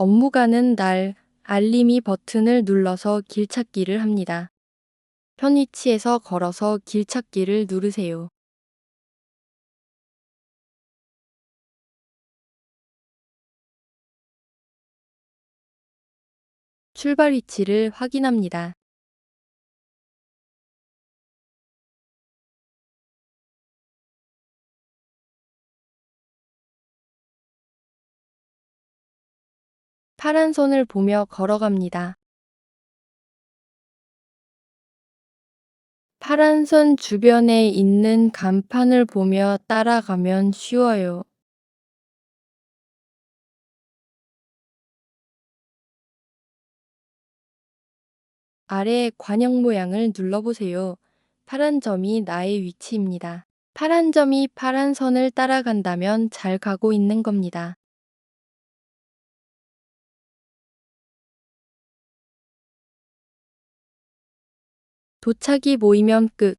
업무 가는 날 알림이 버튼을 눌러서 길 찾기를 합니다. 편 위치에서 걸어서 길 찾기를 누르세요. 출발 위치를 확인합니다. 파란 선을 보며 걸어갑니다. 파란 선 주변에 있는 간판을 보며 따라가면 쉬워요. 아래 관형 모양을 눌러보세요. 파란 점이 나의 위치입니다. 파란 점이 파란 선을 따라간다면 잘 가고 있는 겁니다. 도착이 모이면 끝.